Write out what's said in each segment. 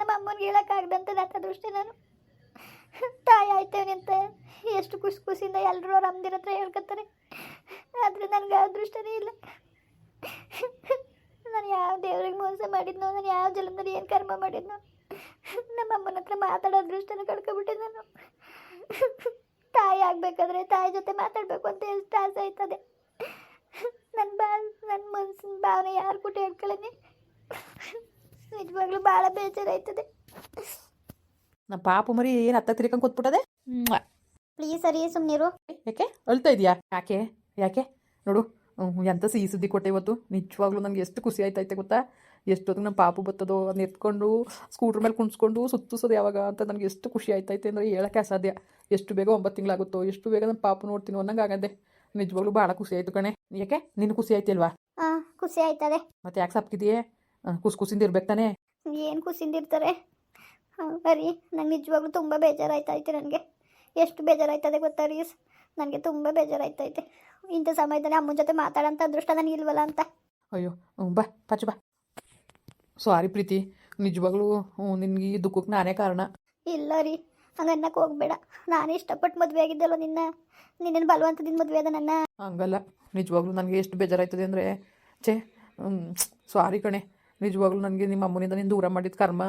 ನಮ್ಮ ಅಮ್ಮನಿಗೆ ಹೇಳೋಕ್ಕಾಗ್ದಂತ ನನ್ನ ಅದೃಷ್ಟ ನಾನು. ತಾಯಿ ಆಯ್ತೇವೆ ಅಂತ ಎಷ್ಟು ಖುಷಿ ಖುಷಿಯಿಂದ ಎಲ್ಲರೂ ಅವ್ರ ಅಮ್ಮದಿರ ಹತ್ರ ಹೇಳ್ಕೊತಾರೆ. ಆದರೆ ನನಗೆ ಅದೃಷ್ಟನೇ ಇಲ್ಲ. ನಾನು ಯಾವ ದೇವ್ರಿಗೆ ಮೋಸ ಮಾಡಿದ್ನೋ, ನಾನು ಯಾವ ಜಲದಲ್ಲಿ ಏನು ಕರ್ಮ ಮಾಡಿದ್ನೋ, ನಮ್ಮ ಅಮ್ಮನ ಹತ್ರ ಮಾತಾಡೋ ಅದೃಷ್ಟನ ಕಳ್ಕೊಬಿಟ್ಟೆ ನಾನು. ತಾಯಿ ಆಗಬೇಕಾದ್ರೆ ತಾಯಿ ಜೊತೆ ಮಾತಾಡಬೇಕು ಅಂತ ಎಷ್ಟು ಆಸೆ ಆಯ್ತದೆ. ನನ್ನ ಬಾ ನನ್ನ ಮನ್ಸಿನ ಭಾವನೆ ಯಾರು ಕೂಡ ಹೇಳ್ಕೊಳ್ಳಿ ನಿಜವಾಗ್ಲೂ ಭಾಳ ಬೇಜಾರಾಯ್ತದೆ. ನಮ್ಮ ಪಾಪು ಮರಿ ಏನು ಹತ್ತ ತಿರ್ಕೊಂಡು ಕೂತ್ಬಿಟ್ಟದೆ? ಪ್ಲೀಸ್ ಸರಿ ಸುಮ್ಮನಿರು ಯಾಕೆ ಅಳ್ತಾ ಇದೆಯಾ? ಯಾಕೆ? ಯಾಕೆ? ನೋಡು ಎಂತ ಎಂಥ ಸಿಹಿ ಸುದ್ದಿ ಕೊಟ್ಟೆ ಇವತ್ತು. ನಿಜವಾಗ್ಲೂ ನನಗೆ ಎಷ್ಟು ಖುಷಿ ಆಯ್ತೈತೆ ಗೊತ್ತಾ? ಎಷ್ಟೊತ್ತಿಗೆ ನಮ್ಮ ಪಾಪು ಬತ್ತದೋ ಅದನ್ನ ಎತ್ಕೊಂಡು ಸ್ಕೂಟ್ರ್ ಮೇಲೆ ಕುಣಿಸ್ಕೊಂಡು ಸುತ್ತಿಸೋದು ಯಾವಾಗ ಅಂತ ನನಗೆ ಎಷ್ಟು ಖುಷಿ ಆಯ್ತೈತೆ ಅಂದರೆ ಹೇಳೋಕ್ಕೆ ಅಸಾಧ್ಯ. ಎಷ್ಟು ಬೇಗ ಒಂಬತ್ತು ತಿಂಗಳಾಗುತ್ತೋ ಎಷ್ಟು ಬೇಗ ನಮ್ಮ ಪಾಪು ನೋಡ್ತೀನಿ ಅನ್ನಂಗೆ ಆಗದೆ ನಿಜವಾಗ್ಲೂ ಭಾಳ ಖುಷಿ ಆಯಿತು ಕಣೆ. ಯಾಕೆ? ನಿನ್ನ ಖುಷಿ ಆಯ್ತಿಲ್ವಾ? ಖುಷಿ ಆಯ್ತದೆ. ಮತ್ತೆ ಯಾಕೆ ಸಪ್ಕಿದೆಯೇ? ಖುಷಿ ಕುಸಿಂದಿರ್ಬೇಕು ಇರ್ಬೇಕು ತಾನೇ? ಏನು ಕುಸಿಂದಿರ್ತಾರೆ? ರೀ ನಂಗೆ ನಿಜವಾಗ್ಲೂ ತುಂಬ ಬೇಜಾರಾಯ್ತೈತೆ ನನಗೆ. ಎಷ್ಟು ಬೇಜಾರಾಯ್ತದೆ ಗೊತ್ತಾ ರೀ ನನಗೆ ತುಂಬ ಬೇಜಾರಾಯ್ತೈತೆ. ಇಂಥ ಸಮಯದಲ್ಲಿ ಅಮ್ಮನ ಜೊತೆ ಮಾತಾಡೋಂಥ ಅದೃಷ್ಟ ನನಗೆ ಇಲ್ವಲ್ಲ ಅಂತ. ಅಯ್ಯೋ ಬಾ ಪಚ್ ಬಾ. ಸಾರಿ ಪ್ರೀತಿ ನಿಜವಾಗ್ಲೂ ನಿನಗೆ ಈ ದುಃಖಕ್ಕೆ ನಾನೇ ಕಾರಣ. ಇಲ್ಲ ರೀ ಹಂಗೆ ಅನ್ನಕ್ಕೆ ಹೋಗ್ಬೇಡ. ನಾನೇ ಇಷ್ಟಪಟ್ಟು ಮದುವೆ ಆಗಿದ್ದಲ್ಲ ನಿನ್ನ? ನಿನ್ನ ಬಲವಂತದಿಂದ ಮದುವೆ ಅದ ನನ್ನ? ಹಂಗಲ್ಲ ನಿಜವಾಗ್ಲೂ ನನಗೆ ಎಷ್ಟು ಬೇಜಾರಾಯ್ತದೆ ಅಂದರೆ ಛೇ ಸಾರಿ ಕಣೆ. ನಿಜವಾಗ್ಲೂ ನನಗೆ ನಿಮ್ಮ ಅಮ್ಮನಿಂದ ನೀನು ದೂರ ಮಾಡಿದ ಕರ್ಮ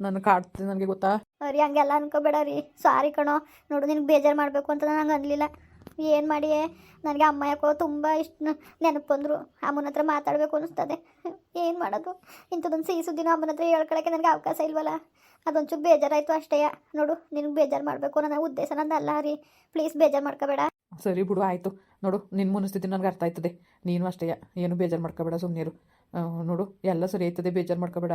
ನನ್ನ ಕಾಡ್ತದೆ ನನಗೆ ಗೊತ್ತಾ? ರೀ ಹಂಗೆಲ್ಲ ಅನ್ಕೋಬೇಡ ರೀ ಸಾರಿ ಕಣೋ. ನೋಡು ನಿನಗೆ ಬೇಜಾರು ಮಾಡಬೇಕು ಅಂತ ನಂಗೆ ಅನ್ಲಿಲ್ಲ. ಏನು ಮಾಡಿ ನನಗೆ ಅಮ್ಮ ಯಾಕೋ ತುಂಬ ಇಷ್ಟ ನೆನಪು ಬಂದರು ಅಮ್ಮನ ಹತ್ರ ಮಾತಾಡಬೇಕು ಅನಿಸ್ತದೆ. ಏನು ಮಾಡೋದು? ಇಂಥದ್ದೊಂದು ಸಿಹಿ ಸುದ್ದಿನ ಅಮ್ಮನ ಹತ್ರ ಹೇಳ್ಕೊಳಕ್ಕೆ ನನಗೆ ಅವಕಾಶ ಇಲ್ವಲ್ಲ? ಅದೊಂಚೂರು ಬೇಜಾರಾಯಿತು ಅಷ್ಟೇ. ನೋಡು ನಿನಗೆ ಬೇಜಾರು ಮಾಡಬೇಕು ನನ್ನ ಉದ್ದೇಶ ನಂದಲ್ಲ ಅಲ್ಲ ರೀ. ಪ್ಲೀಸ್ ಬೇಜಾರು ಮಾಡ್ಕೋಬೇಡ. ಸರಿ ಬಿಡು ಆಯಿತು. ನೋಡು ನಿನ್ನ ಮನಸ್ಥಿತಿ ನನಗೆ ಅರ್ಥ ಆಯ್ತದೆ. ನೀನು ಅಷ್ಟೇ. ಏನು ಬೇಜಾರು ಮಾಡ್ಕೋಬೇಡ ಸುಮ್ಮನಿರು ನೋಡು, ಎಲ್ಲ ಸರಿ ಆಯ್ತದೆ, ಬೇಜಾರು ಮಾಡ್ಕೋಬೇಡ.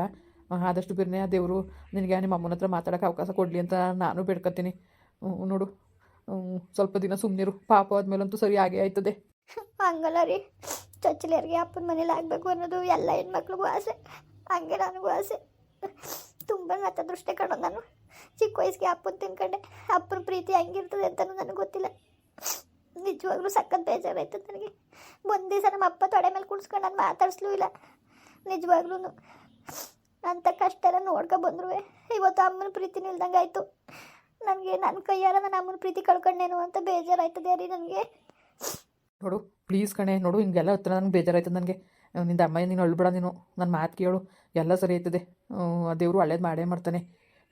ಆದಷ್ಟು ಬಿರ್ನೇ ಆ ದೇವರು ನಿನಗೆ ನಿಮ್ಮ ಅಮ್ಮನ ಹತ್ರ ಮಾತಾಡೋಕೆ ಅವಕಾಶ ಕೊಡಲಿ ಅಂತ ನಾನು ಬೇಡ್ಕೊತೀನಿ. ನೋಡು ಸ್ವಲ್ಪ ದಿನ ಸುಮ್ಮನಿರು ಪಾಪ ಆದ್ಮೇಲಂತೂ ಸರಿ ಆಗೇ ಆಯ್ತದೆ. ಹಂಗಲ್ಲ ರೀ. ಚೊಚ್ಚಲಿಯರಿಗೆ ಅಪ್ಪನ ಮನೇಲಿ ಆಗಬೇಕು ಅನ್ನೋದು ಎಲ್ಲ ಹೆಣ್ಮಕ್ಳಿಗೂ ಆಸೆ. ಹಂಗೆ ನನಗೂ ಆಸೆ. ತುಂಬ ದೃಷ್ಟಿ ಕಣೋ ನಾನು. ಚಿಕ್ಕ ವಯಸ್ಸಿಗೆ ಅಪ್ಪನ ತಿನ್ಕೊಂಡೆ. ಅಪ್ಪನ ಪ್ರೀತಿ ಹೆಂಗಿರ್ತದೆ ಅಂತಲೂ ನನಗೆ ಗೊತ್ತಿಲ್ಲ. ನಿಜವಾಗ್ಲೂ ಸಖತ್ ಬೇಜಾರಾಯ್ತು ನನಗೆ. ಒಂದು ದಿವಸ ನಮ್ಮ ಅಪ್ಪ ತೊಡೆ ಮೇಲೆ ಕುಣಿಸ್ಕೊಂಡು ನಾನು ಮಾತಾಡಿಸ್ಲೂ ಇಲ್ಲ. ನಿಜವಾಗ್ಲೂ ಅಂಥ ಕಷ್ಟ ಎಲ್ಲ ನೋಡ್ಕೊ ಬಂದ್ರು ಇವತ್ತು ಅಮ್ಮನ ಪ್ರೀತಿ ನಿಲ್ದಂಗೆ ಆಯಿತು. ನನಗೆ ನನ್ನ ಕೈಯಾರ ನನ್ನ ಅಮ್ಮನ ಪ್ರೀತಿ ಕಳ್ಕೊಂಡೇನು ಅಂತ ಬೇಜಾರಾಯ್ತದೆ ರೀ ನನಗೆ. ನೋಡು ಪ್ಲೀಸ್ ಕಣೆ, ನೋಡು, ಹಿಂಗೆಲ್ಲ ಹತ್ರ ನನಗೆ ಬೇಜಾರಾಯ್ತದೆ ನನಗೆ. ನಿಂದ ಅಮ್ಮ, ನೀನು ಅಳ್ಬೇಡ ನೀನು. ನನ್ನ ಮಾತು ಕೇಳು. ಎಲ್ಲ ಸರಿ ಆಯ್ತದೆ. ದೇವರು ಒಳ್ಳೇದು ಮಾಡೇ ಮಾಡ್ತಾನೆ.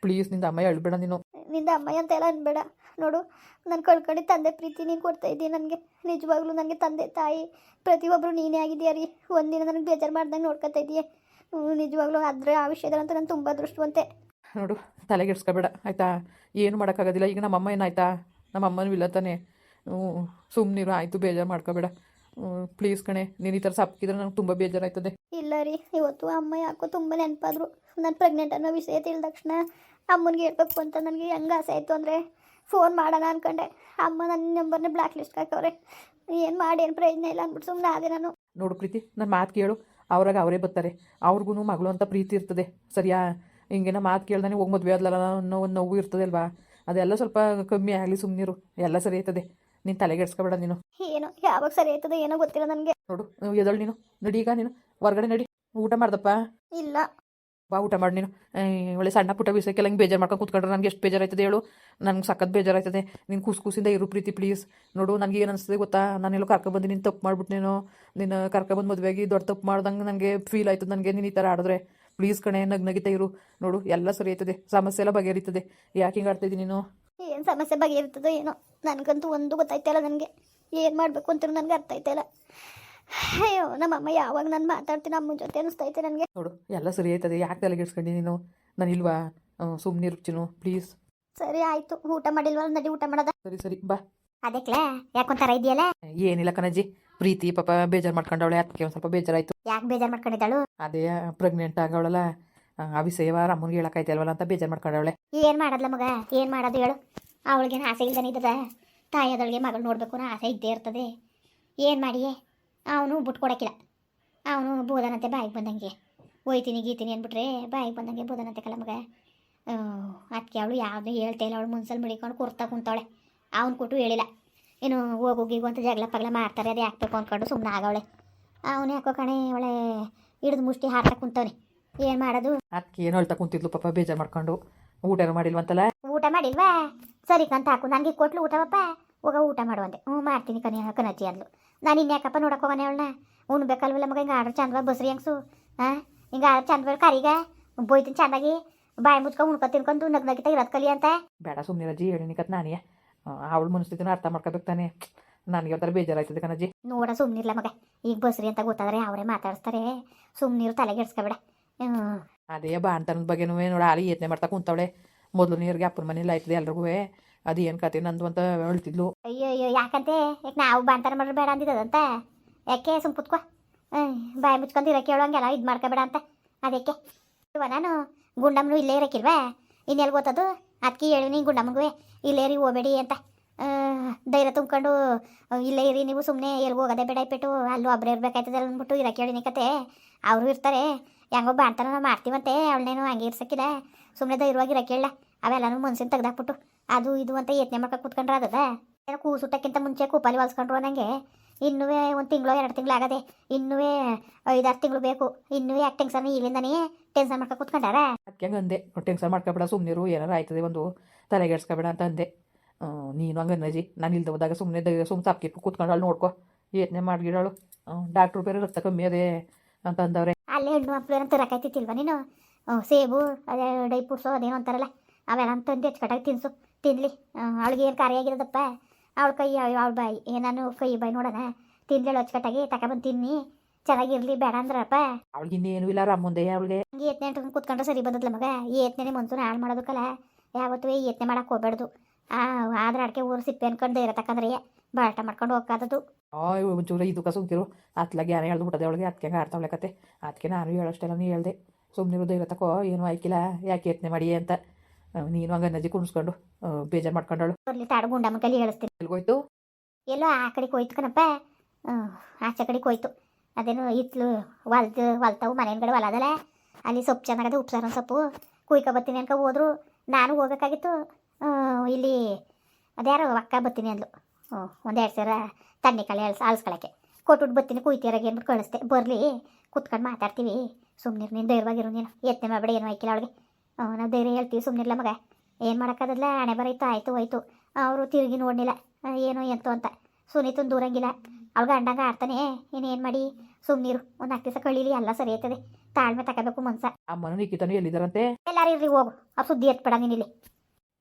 ಪ್ಲೀಸ್ನಿಂದ ಅಮ್ಮ ಅಳ್ಬೇಡ ನೀನು. ನಿಂದ ಅಮ್ಮಯ್ಯ ಅಂತೆಲ್ಲ ಅನ್ಬೇಡ. ನೋಡು, ನಾನು ಕಳ್ಕೊಂಡು ತಂದೆ ಪ್ರೀತಿ ನೀನು ಕೊಡ್ತಾ ಇದ್ದೀನಿ ನನಗೆ ನಿಜವಾಗ್ಲೂ ನನಗೆ ತಂದೆ ತಾಯಿ ಪ್ರತಿಯೊಬ್ಬರು ನೀನೇ ಆಗಿದೆಯಾ ರೀ. ಒಂದಿನ ನನಗೆ ಬೇಜಾರು ಮಾಡ್ದಂಗೆ ನೋಡ್ಕೊತಾ ಇದೆಯೇ ನಿಜವಾಗ್ಲೂ ಅದ್ರ ಆ ಅಂತ ನಾನು ತುಂಬ ಅದೃಷ್ಟವಂತೆ ನೋಡು ತಲೆಗೆಡ್ಸ್ಕೊಬೇಡ ಆಯಿತಾ? ಏನು ಮಾಡೋಕ್ಕಾಗೋದಿಲ್ಲ. ಈಗ ನಮ್ಮ ಅಮ್ಮ ಏನಾಯ್ತಾ? ನಮ್ಮಮ್ಮನೂ ಇಲ್ಲ ತಾನೇ. ಸುಮ್ಮನಿರು ಆಯಿತು, ಬೇಜಾರು ಮಾಡ್ಕೋಬೇಡ. ಪ್ಲೀಸ್ ಕಣೆ ನೀನು ಈ ಥರ ಸಪ್ಕಿದ್ರೆ ನಂಗೆ ತುಂಬ ಬೇಜಾರಾಯ್ತದೆ. ಇಲ್ಲ ರೀ ಇವತ್ತು ಅಮ್ಮ ಯಾಕೋ ತುಂಬ ನೆನಪಾದ್ರು. ನಾನು ಪ್ರೆಗ್ನೆಂಟ್ ಅನ್ನೋ ವಿಷಯ ತಿಳಿದ ತಕ್ಷಣ ಅಮ್ಮನಿಗೆ ಹೇಳ್ಬೇಕು ಅಂತ ನನಗೆ ಹೆಂಗೆ ಆಸೆ ಆಯಿತು ಅಂದರೆ ಫೋನ್ ಮಾಡೋಣ ಅನ್ಕೊಂಡೆ. ಅಮ್ಮ ನನ್ನ ನಂಬರ್ನ ಬ್ಲ್ಯಾಕ್ ಲಿಸ್ಟ್ ಹಾಕವ್ರೆ. ಏನು ಮಾಡಿ ಏನು ಪ್ರಯೋಜನ ಇಲ್ಲ ಅಂದ್ಬಿಟ್ಟು ಸುಮ್ಮನೆ ಅದೇ ನಾನು. ನೋಡು ಪ್ರೀತಿ ನನ್ನ ಮಾತು ಕೇಳು. ಅವ್ರಾಗ ಅವರೇ ಬರ್ತಾರೆ. ಅವ್ರಿಗೂ ಮಗಳು ಅಂತ ಪ್ರೀತಿ ಇರ್ತದೆ. ಸರಿಯಾ? ಹಿಂಗೇನ ಮಾತು ಕೇಳ್ದಾನೆ ಹೋಗಿ ಮದುವೆ ಆದ್ಲಲ್ಲ ಅನ್ನೋ ಒಂದು ನೋವು ಇರ್ತದೆ ಅಲ್ವಾ? ಅದೆಲ್ಲ ಸ್ವಲ್ಪ ಕಮ್ಮಿ ಆಗಲಿ ಸುಮ್ಮನಿರು ಎಲ್ಲ ಸರಿ ಆಯ್ತದೆ. ನೀನು ತಲೆಗೆಡ್ಸ್ಕೊಬೇಡ ನೀನು. ಏನು ಯಾವಾಗ ಸರಿ ಆಯ್ತದ ಏನೋ ಗೊತ್ತಿಲ್ಲ ನನಗೆ. ನೋಡು ಎದಳು ನೀನು. ನಡಿ ಈಗ ನೀನು. ಹೊರಗಡೆ ನಡಿ. ಊಟ ಮಾಡ್ದಪ್ಪ? ಇಲ್ಲ. ಬಾ ಊಟ ಮಾಡಿ ನೀನು. ಒಳ್ಳೆ ಸಣ್ಣ ಪುಟ್ಟ ವಿಷಯಕ್ಕೆಲ್ಲ ಹಿಂಗೆ ಬೇಜಾರು ಮಾಡ್ಕೊಂಡು ಕೂತ್ಕೊಂಡ್ರೆ ನನಗೆ ಎಷ್ಟು ಬೇಜಾರಾಯ್ತದೆ ಹೇಳು. ನನಗೆ ಸಖತ್ ಬೇಜಾರಾಯ್ತದೆ. ನೀನು ಕೂಸು ಕೂಸಿಂದ ಇರು ಪ್ರೀತಿ ಪ್ಲೀಸ್ ನೋಡು ನನಗೆ ಏನು ಅನಿಸ್ತದೆ ಗೊತ್ತಾ? ನಾನೆಲ್ಲೋ ಕರ್ಕೊಬಂದು ನೀನು ತಪ್ಪು ಮಾಡ್ಬಿಟ್ಟು ನೀನು. ನಿನ್ನ ಕರ್ಕೊಬಂದು ಮದುವೆಗೆ ದೊಡ್ಡ ತಪ್ಪು ಮಾಡ್ದಂಗೆ ನನಗೆ ಫೀಲ್ ಆಯ್ತದೆ ನನಗೆ. ನೀನು ಈ ಥರ ಆಡಿದ್ರೆ ಪ್ಲೀಸ್ ಕಣೆ ನಗ್ ನಗಿತಾ ಇರು. ನೋಡು ಎಲ್ಲ ಸರಿ ಆಯ್ತದೆ. ಸಮಸ್ಯೆ ಎಲ್ಲ ಬಗೆಹರಿತದೆ. ಯಾಕೆ ಹಿಂಗೆ ಆಡ್ತಿದ್ದೀನಿ ನೀನು? ಏನು ಸಮಸ್ಯೆ ಬಗೆಯಿರ್ತದೋ ಏನೋ ನನಗಂತೂ ಒಂದು ಗೊತ್ತಾಯ್ತಲ್ಲ ನನಗೆ. ಏನು ಮಾಡಬೇಕು ಅಂತ ನನಗೆ ಅರ್ಥ ಆಯ್ತಲ್ಲ ಅಯ್ಯೋ ನಮ್ಮಮ್ಮ ಯಾವಾಗ ನಾನು ಮಾತಾಡ್ತೀನಿ ಅಮ್ಮನ ಜೊತೆ ಅನಿಸ್ತೈತೆ ನನಗೆ. ನೋಡು ಎಲ್ಲ ಸರಿ ಆಯ್ತದೆ. ಯಾಕೆ ತಲೆಗೆಡ್ಸ್ಕೊಂಡು ನೀನು? ನಾನು ಇಲ್ವಾ? ಸುಮ್ಮನೆ ಚಿನ್ನು ಪ್ಲೀಸ್ ಸರಿ ಆಯ್ತು. ಊಟ ಮಾಡಿಲ್ವಲ್ಲ ನಡಿ ಊಟ ಮಾಡೋದ? ಸರಿ ಸರಿ ಬಾ. ಅದಕ್ಕೆ ಯಾಕೊಂಥರ ಇದೆಯಲ್ಲ? ಏನಿಲ್ಲ ಕಣಜ್ಜಿ. ಪ್ರೀತಿ ಪಾಪ ಬೇಜಾರು ಮಾಡ್ಕೊಂಡವಳೆ ಅದಕ್ಕೆ ಒಂದು ಸ್ವಲ್ಪ ಬೇಜಾರಾಯ್ತು. ಯಾಕೆ ಬೇಜಾರು ಮಾಡ್ಕೊಂಡಿದ್ದಾಳು? ಅದೇ ಪ್ರೆಗ್ನೆಂಟ್ ಆಗವಳಲ್ಲ. ಅಭಿಷೇವ ರಮ್ಮನಿಗೆ ಹೇಳಕ್ಕಾಯ್ತಲ್ವಲ್ಲ ಅಂತ ಬೇಜಾರು ಮಾಡ್ಕೊಂಡವಳೆ ಏನು ಮಾಡೋದ್ಲ ಮಗ? ಏನು ಮಾಡೋದು ಹೇಳು. ಅವಳಿಗೇನು ಆಸೆ ಇಲ್ದನಿದ್ದದ ಇದ್ದದ? ತಾಯಿಯದೊಳಗೆ ಮಗಳು ನೋಡಬೇಕು ಅನ್ನೋ ಆಸೆ ಇದ್ದೇ ಇರ್ತದೆ. ಏನು ಮಾಡಿಯೇ? ಅವನು ಬಿಟ್ಕೊಡಕ್ಕಿಲ್ಲ. ಅವನು ಬೋಧನಂತೆ ಬಾಯಿಗೆ ಬಂದಂಗೆ. ಒಯ್ತೀನಿ ಗೀತೀನಿ ಅಂದ್ಬಿಟ್ರೆ ಬಾಯಿಗೆ ಬಂದಂಗೆ ಬೋಧನಂತೆ ಕಲ ಮಗ ಅದಕ್ಕೆ ಅವಳು ಯಾವುದೂ ಹೇಳ್ತಾ ಇಲ್ಲ. ಅವಳು ಮುನ್ಸಲ್ ಮುಡಿಕೊಂಡು ಕುರ್ತಾ ಕುಂತವಳೆ. ಅವ್ನು ಕೊಟ್ಟು ಹೇಳಿಲ್ಲ. ಏನು ಹೋಗು ಗೀಗು ಅಂತ ಜಗಳ ಪಗಲ ಮಾಡ್ತಾರೆ. ಅದು ಯಾಕಬೇಕು ಅಂದ್ಕೊಂಡು ಸುಮ್ಮನೆ ಆಗವಳೆ. ಅವನು ಯಾಕೋ ಕಣೆ ಅವಳೆ ಹಿಡಿದು ಮುಷ್ಟಿ ಹಾಕ್ತಾ ಕುಂತವನೆ. ಏನು ಮಾಡೋದು? ಅದಕ್ಕೆ ಏನು ಹೇಳ್ತಾ ಕುಂತಿದ್ಲು ಪಾಪ ಬೇಜಾರು ಮಾಡ್ಕೊಂಡು. ಊಟ ಮಾಡಿಲ್ವಂತಲ್ಲ? ಊಟ ಮಾಡಿಲ್ವಾ? ಸರಿ ಕಂತ ಹಾಕು ನನಗೆ ಕೊಟ್ಲು ಊಟವಪ್ಪ ಹೋಗ ಊಟ ಮಾಡುವಂತೆ ಹ್ಞೂ ಮಾಡ್ತೀನಿ ಕನಿ ಕನಜ್ಜಿ ಅಂದ್ಲು. ನಾನು ಇನ್ಯಾಕಪ್ಪ ನೋಡಕ್ಕೆ ಹೋಗೋಣ ಅವಳನ್ನ? ಬೇಕಲ್ವಲ್ಲ ಮಗ ಹಿಂಗೆ ಆಡ್ರ ಚಂದ ಬಸ್ರಿ ಹೆಂಗ್ಸು? ಹಾಂ? ಹಿಂಗೆ ಆರ್ಡ್ರ್ ಚಂದ ಕರಿಗ ಬೋಯ್ತೀನಿ ಚಂದಾಗಿ ಬಾಯಿ ಮುಚ್ಕೊಂಡು ಉಣ್ಕೊ ತಿನ್ಕೊಂಡು ನಗ್ ನಗಿತ ಇರೋದು ಕಲಿ ಅಂತ. ಬೇಡ ಸುಮ್ಮನೆ ರಜಿ ಹೇಳಿನಿಕತ್ ನಾನೇ ಅವಳು ಮನಸ್ಥಿತಿನ ಅರ್ಥ ಮಾಡ್ಕೋಬೇಕು ತಾನೆ ನನಗೆ ಒಂಥರ ಬೇಜಾರಾಯ್ತದೆ ಕಣಜ್ಜಿ. ನೋಡ ಸುಮ್ಮನಿರ್ಲ ಮಗ. ಈಗ ಬಸ್ರಿ ಅಂತ ಗೊತ್ತಾದ್ರೆ ಅವರೇ ಮಾತಾಡಿಸ್ತಾರೆ. ಸುಮ್ಮನಿರು ತಲೆಗೆಡ್ಸ್ಕೊಬೇಡ ಅದೇ ಬಾಣ್ತನದ ಬಗ್ಗೆನೂ ನೋಡಿ ಆಲಿ ಯತ್ನೆ ಮಾಡ್ತಾ ಕುಂತವಳೆ. ಮೊದಲು ನೀರಿಗೆ ಅಪ್ಪನ ಮನೇಲಿ ಆಯ್ತದೆ ಎಲ್ರಿಗೂ. ಅದು ಏನು ಕತೆ ನಂದು ಅಂತ ಹೇಳ್ತಿದ್ಲು. ಅಯ್ಯೋ ಅಯ್ಯೋ, ಯಾಕಂತೆ? ಯಾಕೆ ನಾವು ಬಾಂತಾರ ಮಾಡ್ರೆ ಬೇಡ ಅಂದಿದ್ದದಂತ ಯಾಕೆ ಸುಮ್ ಕುತ್ಕೋ? ಬಾಯಿ ಮುಚ್ಕೊಂಡು ಇರಕ್ಕೆ ಹೇಳೋಂಗೆಲ್ಲ ಇದು ಮಾಡ್ಕೋಬೇಡ ಅಂತ. ಅದಕ್ಕೆ ನಾನು ಗುಂಡಮ್ಮನು ಇಲ್ಲೇ ಇರಕ್ಕಿಲ್ವಾ ಇನ್ನೆಲ್ಲಿ ಗೊತ್ತದು ಅದಕ್ಕೆ ಹೇಳಿ ನೀ ಗುಂಡಮ್ಮಗೂ ಇಲ್ಲೇ ರೀ ಹೋಗಬೇಡಿ ಅಂತ. ಧೈರ್ಯ ತುಂಬ್ಕೊಂಡು ಇಲ್ಲೇ ಇರಿ, ನೀವು ಸುಮ್ಮನೆ ಎಲ್ಲಿ ಹೋಗೋದೇ ಬೇಡ ಇಟ್ಬಿಟ್ಟು ಅಲ್ಲೂ ಒಬ್ಬರೇ ಇರ್ಬೇಕಾಯ್ತದೆ ಅಂದ್ಬಿಟ್ಟು ಇರಕ್ಕೆ ಹೇಳಿನಿ ಕತೆ. ಅವರು ಇರ್ತಾರೆ. ಹೆಂಗೋ ಬಾಣ್ತನ ಮಾಡ್ತೀವಂತೆ, ಅವಳನ್ನೇನು ಹಂಗೆ ಇರ್ಸಕ್ಕಿಲ್ಲ. ಸುಮ್ಮನೆ ಇರುವಾಗಿರ ಕೇಳ ಅವೆಲ್ಲನೂ ಮನ್ಸಿನ ತೆಗ್ದಾಕ್ಬಿಟ್ಟು. ಅದು ಇದು ಅಂತ ಯತ್ನೆ ಮಾಡ್ಕೊಂಡು ಕುತ್ಕೊಂಡ್ರೆ ಅದದ ಏನೋ ಕೂಸುಟ್ಟಕ್ಕಿಂತ ಮುಂಚೆ ಕೂಪಾಲಿ ಹೊಲ್ಸ್ಕೊಂಡ್ರು ನನಗೆ ಇನ್ನೂ ಒಂದು ತಿಂಗಳು ಎರಡು ತಿಂಗಳು ಆಗದೆ. ಇನ್ನೂ ಐದಾರು ತಿಂಗಳು ಬೇಕು. ಇನ್ನೂ ಯಾಕೆ ಟೆನ್ಷನ್ ಇಲ್ಲಿಂದನೇ ಟೆನ್ಸನ್ ಮಾಡ್ಕೊ ಕುತ್ಕೊಂಡಾರ? ಅದಕ್ಕೆ ಅಂದೆ. ಟೆನ್ಷನ್ ಮಾಡ್ಕೊಬೇಡ ಸುಮ್ಮನಿರು ಏನಾರು ಆಯ್ತದೆ ಒಂದು ತಲೆಗೆಡ್ಸ್ಕೊಬೇಡ ಅಂತ ಅಂದೆ. ನೀನು ಹಂಗೆ ನಾನು ಇಲ್ದ ಹೋದಾಗ ಸುಮ್ಮನೆ ಸುಮ್ಮನೆ ತಪ್ಪಿಟ್ಟು ಕೂತ್ಕೊಂಡು ಅಲ್ಲಿ ನೋಡ್ಕೊ. ಯತ್ನೆ ಮಾಡಿಗಿಡಾಳು. ಡಾಕ್ಟ್ರು ಬೇರೆ ರಕ್ತ ಕಮ್ಮಿ ಅದೇ ಅಂತ ಅಂದವ್ರೆ. ಅಲ್ಲೇ ಹೆಣ್ಣು ಮಕ್ಕಳು ಏನಂತ ತರಕೈತಿಲ್ವ ನೀನು? ಸೇಬು ಅದೇ ಡೈ ಫ್ರೂಟ್ಸು ಅದೇನೋ ಅಂತಾರಲ್ಲ ಅವೆಲ್ಲ ತಂದು ಹೆಚ್ಕಟ್ಟಾಗಿ ತಿನ್ಸು. ತಿನ್ಲಿ. ಅವಳಿಗೆ ಏನು ಕಾರ್ಯ ಆಗಿರೋದಪ್ಪ? ಅವಳ ಕೈ ಅವಳ ಬಾಯಿ ಏನಾನು ನಾನು ಕೈ ಬಾಯಿ ನೋಡೋಣ. ತಿನ್ಲೇಳು ಅಚ್ಚುಕಟ್ಟಾಗಿ ತಗೊಬಂದು ತಿನ್ನಿ. ಚೆನ್ನಾಗಿರ್ಲಿ ಬೇಡ ಅಂದ್ರಪ್ಪ. ಅವಳಿಗೆ ಇನ್ನೇನು ಇಲ್ಲ ರಾಮುಂದೆ ಅವಳಿಗೆ. ಹಂಗೆ ಯತ್ನೆ ಅಂಟ್ಕೊಂಡು ಕುತ್ಕೊಂಡ್ರೆ ಸರಿ ಬಂದದ್ಲ ಮಗ. ಈ ಯತ್ನೆ ಮನ್ಸೂನ ಹಾಳು ಮಾಡೋದಕ್ಕಲ್ಲ. ಯಾವತ್ತು ಎತ್ನೆ ಮಾಡಕ್ಕೆ ಹೋಗ್ಬಾರ್ದು ಆ ಆದ್ರೆ ಅಡಿಕೆ ಊರು ಸಿಪ್ಪೆ ಅನ್ಕೊಂಡು ಧೈರ್ಯ ತಕ್ಕಂದ್ರೆ ಬಾಟ ಮಾಡ್ಕೊಂಡು ಹೋಗೋದು ಆ ಒಂಚೂರು ಇದಕ್ಕೆ ಸುಮ್ಕಿರು. ಅತ್ಲಾಗ ಯಾರೇ ಹೇಳ್ದು ಬಿಟ್ಟದೆ ಅವಳಿಗೆ. ಅದಕ್ಕೆ ಆಡ್ತಾವಳೆ ಕತೆ. ಅದಕ್ಕೆ ನಾನು ಹೇಳೋಷ್ಟೆಲ್ಲ ನೀ ಹೇಳ್ದೆ. ಸುಮ್ಮನಿರು ಹೃದಯ ತಕೋ ಏನೂ ಆಯ್ಕಿಲ್ಲ ಯಾಕೆ ಯತ್ನೆ ಮಾಡಿ ಅಂತ. ನೀನು ಹಂಗ ನಜಿ ಕುಣಿಸ್ಕೊಂಡು ಬೇಜಾರು ಮಾಡ್ಕೊಂಡಳು. ಬರ್ಲಿ ತಾಡು ಗುಂಡಮ್ಮನ ಕೈಲಿ ಹೇಳಿಸ್ತೀನಿ. ಎಲ್ಗೋಯ್ತು? ಎಲ್ಲೋ ಆ ಕಡೆಗೆ ಹೋಯ್ತು ಕಣಪ್ಪ. ಆಚೆ ಕಡೆಗೆ ಹೋಯ್ತು. ಅದೇನು ಇತ್ಲು ಹೊಲ್ದು ಹೊಲ್ತಾವು ಮನೆ ಕಡೆ ಹೊಲದಲ್ಲ. ಅಲ್ಲಿ ಸೊಪ್ಪು ಚೆನ್ನಾಗದ ಉಪ್ಸಾರ ಸೊಪ್ಪು. ಕುಯ್ಕೊ ಬರ್ತೀನಿ ಅನ್ಕ ಹೋದ್ರು. ನಾನು ಹೋಗಬೇಕಾಗಿತ್ತು. ಇಲ್ಲಿ ಅದ್ಯಾರೋ ಅಕ್ಕ ಬರ್ತೀನಿ ಅಂದ್ಲು. ಹ್ಞೂ ಒಂದೆರಡು ಸಾವಿರ ತಣ್ಣಿ ಕಳೆ ಅಲ್ಸ್ ಆಲ್ಸ್ಕೊಳಕ್ಕೆ ಕೊಟ್ಬಿಟ್ಟು ಬರ್ತೀನಿ ಕುಯ್ತೀರಾಗೆ ಅಂದ್ಬಿಟ್ಟು ಕಳಿಸ್ದೆ. ಬರ್ಲಿ ಕುತ್ಕೊಂಡು ಮಾತಾಡ್ತೀವಿ. ಸುಮ್ಮನೆ ನೀನು ಧೈರ್ಯವಾಗಿರು ನೀನು. ಯತ್ನೆ ಮಾಡಬೇಡ ಏನು ಆಯ್ಕಿಲ್ಲ ಅವಳಿಗೆ. ನಾವು ಧೈರ್ಯ ಹೇಳ್ತೀವಿ ಸುಮ್ಮನಿರ್ಲ ಮಗ. ಏನು ಮಾಡೋಕ್ಕಾಗಲ್ಲ ಹಣೆ ಬರೈತು ಆಯಿತು ಹೋಯ್ತು. ಅವರು ತಿರುಗಿ ನೋಡಲಿಲ್ಲ. ಏನು ಎಂತು ಅಂತ. ಸುನೀತನ ದೂರಂಗಿಲ್ಲ. ಅವ್ಳು ಗಂಡಂಗ ಆಡ್ತಾನೆ. ಇನ್ನೇನು ಮಾಡಿ? ಸುಮ್ಮನಿರು ಒಂದು ನಾಲ್ಕು ದಿವಸ ಕಳೀಲಿ ಎಲ್ಲ ಸರಿ ಆಯ್ತದೆ. ತಾಳ್ಮೆ ತಗೋಬೇಕು ಮನ್ಸ. ಅಮ್ಮನೂ ನಿಕ್ಕಿತಾನು ಎಲ್ಲಿದ್ದಾರಂತೆ ಎಲ್ಲಾರು ಇರ್ರಿ ಹೋಗು. ಆ ಸುದ್ದಿ ಎತ್ಬೇಡ ನೀನಿಲ್ಲಿ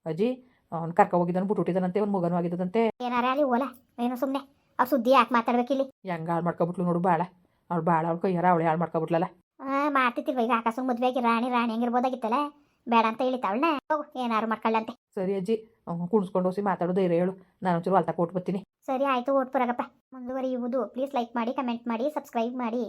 ಅಜ್ಜಿ ಅವ್ನು ಕರ್ಕ ಹೋಗಿದ್ದಾನೆ ಹುಟ್ಟಿದಾನಂತೆ ಅವ್ನು ಮಗನೂ ಆಗಿದ್ದಂತೆ ಏನಾರ ಅಲ್ಲಿ ಓಲ ಏನು ಸುಮ್ಮನೆ ಅವ್ರ ಸುದ್ದಿ ಯಾಕೆ ಮಾತಾಡ್ಬೇಕಿಲ್ಲಿ? ಹೆಂಗೆ ಹಾಳು ಮಾಡ್ಕೊಬಿಟ್ಲು ನೋಡು ಭಾಳ ಅವ್ಳು ಭಾಳ ಅವ್ಳು ಕೈಯಾರ ಅವಳು ಹಾಳು ಮಾಡ್ಕೊಬಿಟ್ಲಲ್ಲ. ಹಾಂ ಮಾಡ್ತಿತ್ತಿಲ್ವ ಈಗ ಆಕಾಶ ಮದ್ವೆ ಆಗಿ ರಾಣಿ ರಾಣಿ ಹೆಂಗಿರ್ಬೋದಾಗಿತ್ತಲ್ಲ? ಬೇಡ ಅಂತ ಹೇಳಿತ್ತವಳನ್ನ ಹೋಗು ಏನಾರು ಮಾಡ್ಕೊಳ್ಳಂತೆ ಸರಿ ಅಜ್ಜಿ ಕುಣಿಸ್ಕೊಂಡು ಹೋಸಿ ಮಾತಾಡೋ ಧೈರ್ಯ ಹೇಳು. ನಾನು ಒಂಚೂರು ಅಲ್ತಾ ಕೊಟ್ಟು ಬರ್ತೀನಿ. ಸರಿ ಆಯ್ತು ಓಟ್ ಬರಗಪ್ಪ ಮುಂದುವರಿಯುವುದು. ಪ್ಲೀಸ್ ಲೈಕ್ ಮಾಡಿ ಕಮೆಂಟ್ ಮಾಡಿ ಸಬ್ಸ್ಕ್ರೈಬ್ ಮಾಡಿ.